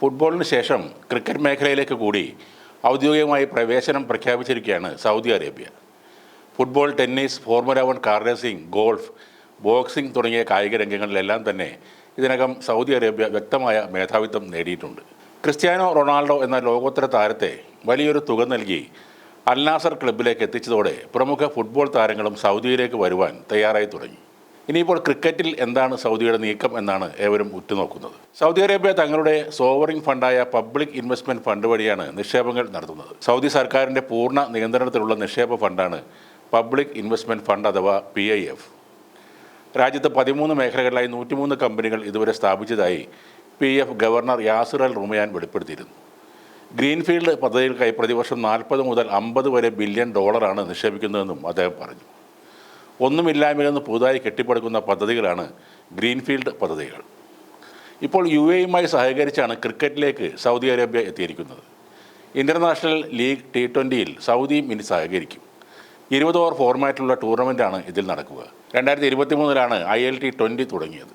ഫുട്ബോളിന് ശേഷം ക്രിക്കറ്റ് മേഖലയിലേക്ക് കൂടി ഔദ്യോഗികമായി പ്രവേശനം പ്രഖ്യാപിച്ചിരിക്കുകയാണ് Saudi Arabia. Football tennis formula one car racing golf boxing തുടങ്ങിയ കായിക രംഗങ്ങളിലെല്ലാം തന്നെ ഇതിനകം സൗദി അറേബ്യ വ്യക്തമായ മേധാവിത്വം നേടിയിട്ടുണ്ട്. ക്രിസ്ത്യാനോ റൊണാൾഡോ എന്ന ലോകോത്തര താരത്തെ വലിയൊരു തുക നൽകി അൽനാസർ ക്ലബിലേക്ക് എത്തിച്ചതോടെ പ്രമുഖ ഫുട്ബോൾ താരങ്ങളും സൗദിയിലേക്ക് വരുവാൻ തയ്യാറായി തുടങ്ങി. ഇനിയിപ്പോൾ ക്രിക്കറ്റിൽ എന്താണ് സൗദിയുടെ നീക്കം എന്നാണ് ഏവരും ഉറ്റുനോക്കുന്നത്. സൗദി അറേബ്യ തങ്ങളുടെ സോവറിംഗ് ഫണ്ടായ പബ്ലിക് ഇൻവെസ്റ്റ്മെന്റ് ഫണ്ട് വഴിയാണ് നിക്ഷേപങ്ങൾ നടത്തുന്നത്. സൗദി സർക്കാരിന്റെ പൂർണ നിയന്ത്രണത്തിലുള്ള നിക്ഷേപ ഫണ്ടാണ് പബ്ലിക് ഇൻവെസ്റ്റ്മെന്റ് ഫണ്ട് അഥവാ പി ഐ എഫ്. രാജ്യത്ത് പതിമൂന്ന് മേഖലകളിലായി നൂറ്റിമൂന്ന് കമ്പനികൾ ഇതുവരെ സ്ഥാപിച്ചതായി P F governor Yasir Al Rumayyan വെളിപ്പെടുത്തിയിരുന്നു. ഗ്രീൻഫീൽഡ് പദ്ധതികൾക്കായി പ്രതിവർഷം നാൽപ്പത് മുതൽ അമ്പത് വരെ ബില്യൺ ഡോളറാണ് നിക്ഷേപിക്കുന്നതെന്നും അദ്ദേഹം പറഞ്ഞു. ഒന്നുമില്ലായ്മയിൽ പുതുതായി കെട്ടിപ്പടുക്കുന്ന പദ്ധതികളാണ് ഗ്രീൻഫീൽഡ് പദ്ധതികൾ. ഇപ്പോൾ യു എയുമായി സഹകരിച്ചാണ് ക്രിക്കറ്റിലേക്ക് സൗദി അറേബ്യ എത്തിയിരിക്കുന്നത്. ഇന്റർനാഷണൽ ലീഗ് ടി ട്വന്റിയിൽ സൗദിയും ഇനി സഹകരിക്കും. ഇരുപത് ഓവർ ഫോർമാറ്റിലുള്ള ടൂർണമെന്റാണ് ഇതിൽ നടക്കുക. രണ്ടായിരത്തി ഇരുപത്തി മൂന്നിലാണ് ഐ എൽ ടി ട്വന്റി തുടങ്ങിയത്.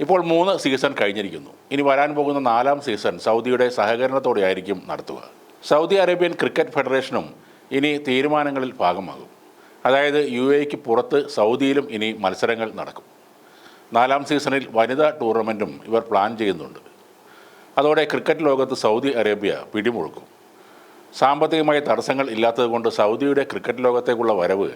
ഇപ്പോൾ മൂന്ന് സീസൺ കഴിഞ്ഞിരിക്കുന്നു. ഇനി വരാൻ പോകുന്ന നാലാം സീസൺ സൗദിയുടെ സഹകരണത്തോടെയായിരിക്കും നടത്തുക. സൗദി അറേബ്യൻ ക്രിക്കറ്റ് ഫെഡറേഷനും ഇനി തീരുമാനങ്ങളിൽ ഭാഗമാകും. അതായത് യു എക്ക് പുറത്ത് സൗദിയിലും ഇനി മത്സരങ്ങൾ നടക്കും. നാലാം സീസണിൽ വനിതാ ടൂർണമെന്റും ഇവർ പ്ലാൻ ചെയ്യുന്നുണ്ട്. അതോടെ ക്രിക്കറ്റ് ലോകത്ത് സൗദി അറേബ്യ പിടിമുഴുക്കും സാമ്പത്തികമായ തടസ്സങ്ങൾ ഇല്ലാത്തതുകൊണ്ട് സൗദിയുടെ ക്രിക്കറ്റ് ലോകത്തേക്കുള്ള വരവ്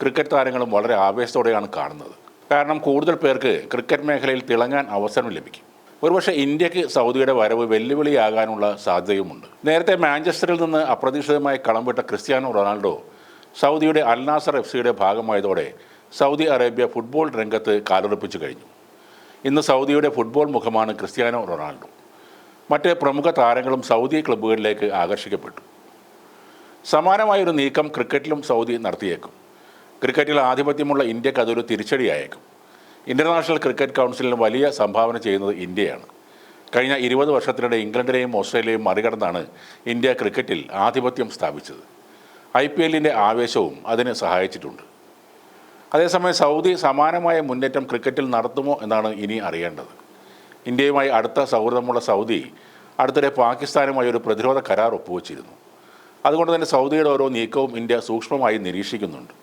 ക്രിക്കറ്റ് താരങ്ങളും വളരെ ആവേശത്തോടെയാണ് കാണുന്നത്. കാരണം കൂടുതൽ പേർക്ക് ക്രിക്കറ്റ് മേഖലയിൽ തിളങ്ങാൻ അവസരം ലഭിക്കും. ഒരുപക്ഷെ ഇന്ത്യയ്ക്ക് സൗദിയുടെ വരവ് വെല്ലുവിളിയാകാനുള്ള സാധ്യതയുമുണ്ട്. നേരത്തെ മാഞ്ചസ്റ്ററിൽ നിന്ന് അപ്രതീക്ഷിതമായി കളം വിട്ട ക്രിസ്ത്യാനോ റൊണാൾഡോ സൗദിയുടെ അൽനാസർ എഫ് സിയുടെ ഭാഗമായതോടെ സൗദി അറേബ്യ ഫുട്ബോൾ രംഗത്ത് കാലുറപ്പിച്ചു കഴിഞ്ഞു. ഇന്ന് സൗദിയുടെ ഫുട്ബോൾ മുഖമാണ് ക്രിസ്ത്യാനോ റൊണാൾഡോ. മറ്റ് പ്രമുഖ താരങ്ങളും സൗദി ക്ലബ്ബുകളിലേക്ക് ആകർഷിക്കപ്പെട്ടു. സമാനമായൊരു നീക്കം ക്രിക്കറ്റിലും സൗദി നടത്തിയേക്കും. ക്രിക്കറ്റിൽ ആധിപത്യമുള്ള ഇന്ത്യയ്ക്ക് അതൊരു തിരിച്ചടിയായേക്കും. ഇന്റർനാഷണൽ ക്രിക്കറ്റ് കൗൺസിലിന് വലിയ സംഭാവന ചെയ്യുന്നത് ഇന്ത്യയാണ്. കഴിഞ്ഞ ഇരുപത് വർഷത്തിനിടെ ഇംഗ്ലണ്ടിനെയും ഓസ്ട്രേലിയയും മറികടന്നാണ് ഇന്ത്യ ക്രിക്കറ്റിൽ ആധിപത്യം സ്ഥാപിച്ചത്. ഐ പി എല്ലിന്റെ ആവേശവും അതിന് സഹായിച്ചിട്ടുണ്ട്. അതേസമയം സൗദി സമാനമായ മുന്നേറ്റം ക്രിക്കറ്റിൽ നടത്തുമോ എന്നാണ് ഇനി അറിയേണ്ടത്. ഇന്ത്യയുമായി അടുത്ത സൗഹൃദമുള്ള സൗദി അടുത്തിടെ പാകിസ്ഥാനുമായി ഒരു പ്രതിരോധ കരാർ ഒപ്പുവച്ചിരുന്നു. അതുകൊണ്ട് തന്നെ സൗദിയുടെ ഓരോ നീക്കവും ഇന്ത്യ സൂക്ഷ്മമായി നിരീക്ഷിക്കുന്നുണ്ട്.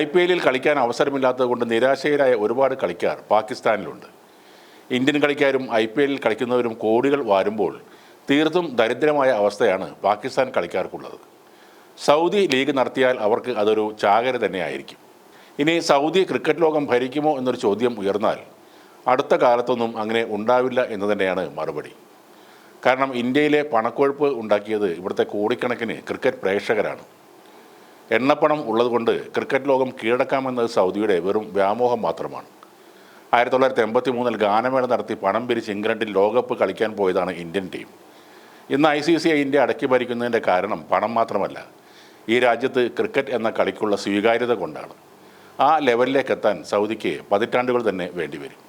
ഐ പി എല്ലിൽ കളിക്കാൻ അവസരമില്ലാത്തതുകൊണ്ട് നിരാശയിലായ ഒരുപാട് കളിക്കാർ പാകിസ്ഥാനിലുണ്ട്. ഇന്ത്യൻ കളിക്കാരും ഐ പി എല്ലിൽ കളിക്കുന്നവരും കോടികൾ വാരുമ്പോൾ തീർത്തും ദരിദ്രമായ അവസ്ഥയാണ് പാകിസ്ഥാൻ കളിക്കാർക്കുള്ളത്. സൗദി ലീഗ് നടത്തിയാൽ അവർക്ക് അതൊരു ചാകര തന്നെയായിരിക്കും. ഇനി സൗദി ക്രിക്കറ്റ് ലോകം ഭരിക്കുമോ എന്നൊരു ചോദ്യം ഉയർന്നാൽ അടുത്ത കാലത്തൊന്നും അങ്ങനെ ഉണ്ടാവില്ല എന്ന് തന്നെയാണ് മറുപടി. കാരണം ഇന്ത്യയിലെ പണക്കൊഴുപ്പ് ഉണ്ടാക്കിയത് ഇവിടുത്തെ കോടിക്കണക്കിന് ക്രിക്കറ്റ് പ്രേക്ഷകരാണ്. എണ്ണപ്പണം ഉള്ളതുകൊണ്ട് ക്രിക്കറ്റ് ലോകം കീഴടക്കാമെന്നത് സൗദിയുടെ വെറും വ്യാമോഹം മാത്രമാണ്. ആയിരത്തി തൊള്ളായിരത്തി എൺപത്തി മൂന്നിൽ ഗാനമേള നടത്തി പണം പിരിച്ച് ഇംഗ്ലണ്ടിൽ ലോകകപ്പ് കളിക്കാൻ പോയതാണ് ഇന്ത്യൻ ടീം. ഇന്ന് I C C I India അടക്കി ഭരിക്കുന്നതിന്റെ കാരണം പണം മാത്രമല്ല. ഈ രാജ്യത്ത് ക്രിക്കറ്റ് എന്ന കളിക്കുള്ള സ്വീകാര്യത കൊണ്ടാണ്. ആ ലെവലിലേക്ക് എത്താൻ സൗദിക്ക് പതിറ്റാണ്ടുകൾ തന്നെ വേണ്ടിവരും